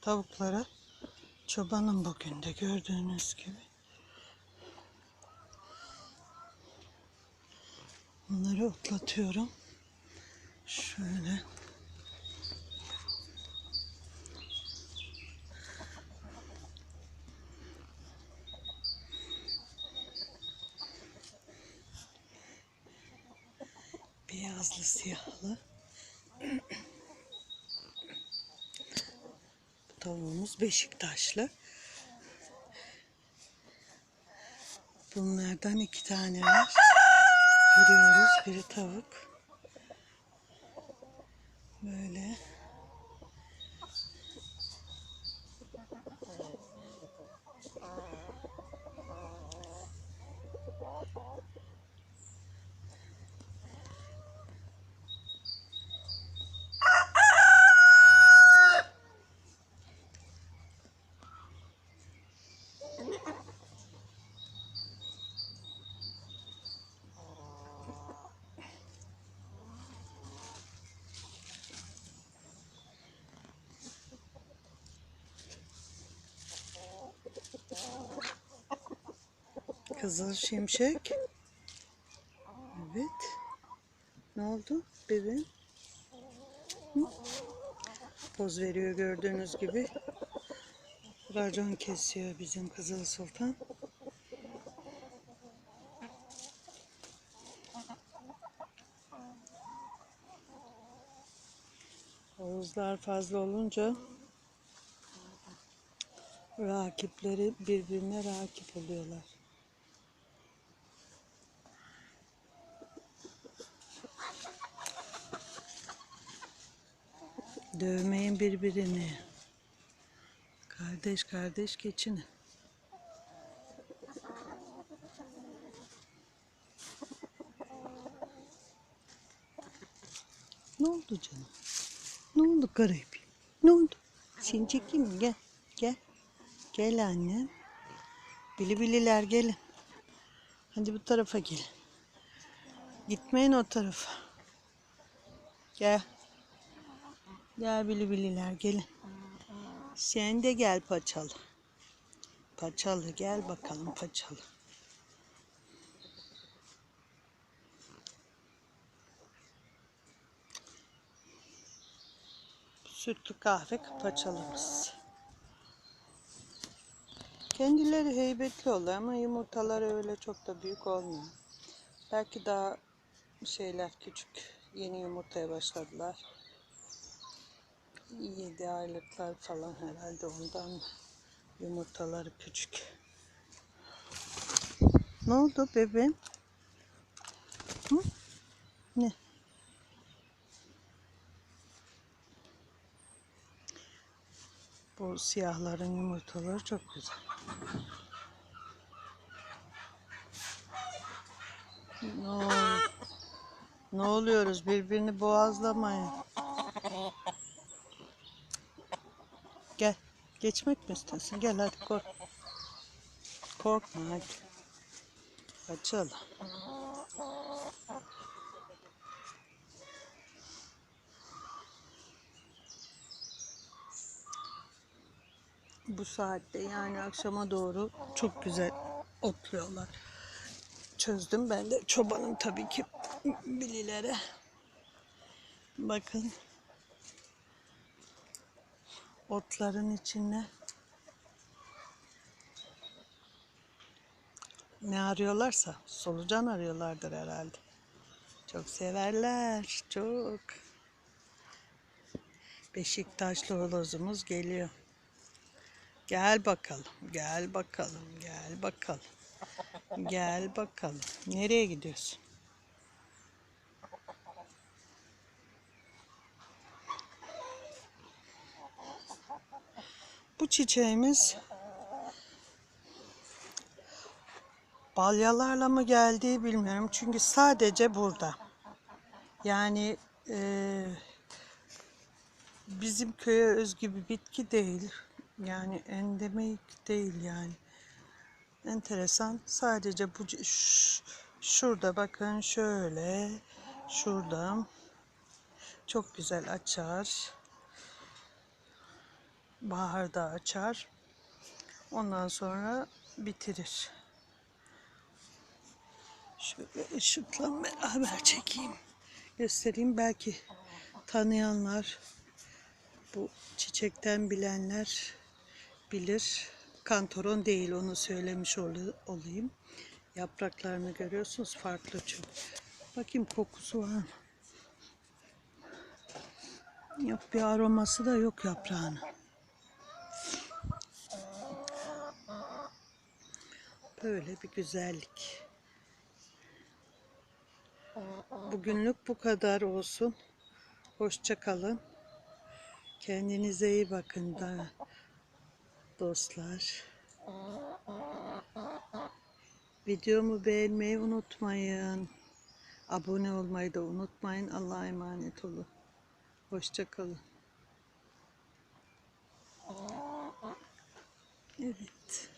tavuklara çobanım bugün de gördüğünüz gibi. Bunları otlatıyorum. Şöyle. Beyazlı siyahlı. Bu tavuğumuz Beşiktaşlı. Bunlardan iki tane var. Biri oruz, biri tavuk. Böyle. Kızıl şimşek. Evet. Ne oldu bebeğim? Poz veriyor gördüğünüz gibi. Racon kesiyor bizim Kızıl Sultan. Havuzlar fazla olunca rakipleri birbirine rakip oluyorlar. Dövmeyin birbirini. Kardeş kardeş geçinin. Ne oldu canım? Ne oldu garip? Ne oldu? Seni çekeyim mi? Gel. Gel. Gel annem. Bili bililer gelin. Hadi bu tarafa gelin. Gitmeyin o tarafa. Gel. Gel bili bililer gelin. Sen de gel paçalı. Paçalı gel bakalım paçalı. Sütlü kahve paçalımız. Kendileri heybetli oluyor ama yumurtaları öyle çok da büyük olmuyor. Belki daha şeyler küçük. Yeni yumurtaya başladılar. 7 aylıklar falan herhalde ondan yumurtaları küçük. Ne oldu bebeğim? Hı? Ne? Bu siyahların yumurtaları çok güzel. Ne, ne oluyoruz? Birbirini boğazlamayın. Gel. Geçmek mi istiyorsun? Gel hadi kork. Korkma hadi. Açalım. Bu saatte yani akşama doğru çok güzel otluyorlar. Çözdüm ben de çobanım tabii ki bililere. Bakın otların içine ne arıyorlarsa solucan arıyorlardır herhalde. Çok severler, çok. Beşiktaşlı horozumuz geliyor. Gel bakalım, gel bakalım, gel bakalım. Gel bakalım. Nereye gidiyorsun? Bu çiçeğimiz balyalarla mı geldiği bilmiyorum. Çünkü sadece burada. Yani eee, bizim köye özgü bir bitki değil. Yani endemik değil yani. Enteresan. Sadece bu şurada bakın şöyle şurada çok güzel açar. Baharda açar. Ondan sonra bitirir. Şöyle ışıkla beraber çekeyim. Göstereyim belki tanıyanlar bu çiçekten bilenler bilir. Kantoron değil onu söylemiş ol- olayım. Yapraklarını görüyorsunuz farklı çok. Bakayım kokusu var? Yok bir aroması da yok yaprağının. Böyle bir güzellik. Bugünlük bu kadar olsun. Hoşça kalın. Kendinize iyi bakın da dostlar. Videomu beğenmeyi unutmayın. Abone olmayı da unutmayın. Allah'a emanet olun. Hoşça kalın. Evet.